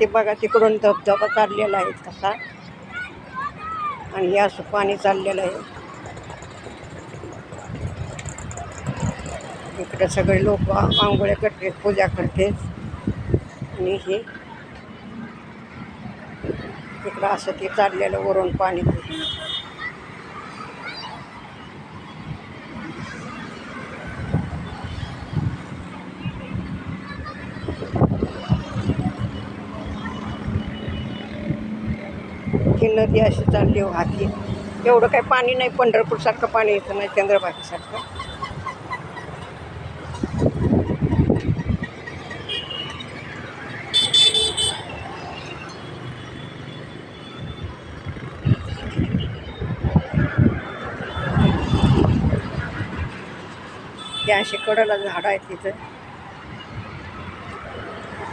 ते बघा तिकडून धबधबा चाललेला आहे कसा. आणि हे असं पाणी चाललेलं आहे. इकडे सगळे लोक आंघोळ्या करते पूजा करते. आणि हे इकडं असं ते चाललेलं वरून पाणी. ही नदी अशी चालली वाहती. एवढं काही पाणी नाही पंढरपूरसारखं पाणी येतं नाही चंद्रभागेसारखं ते अशी कडला झाडं आहेत तिथं.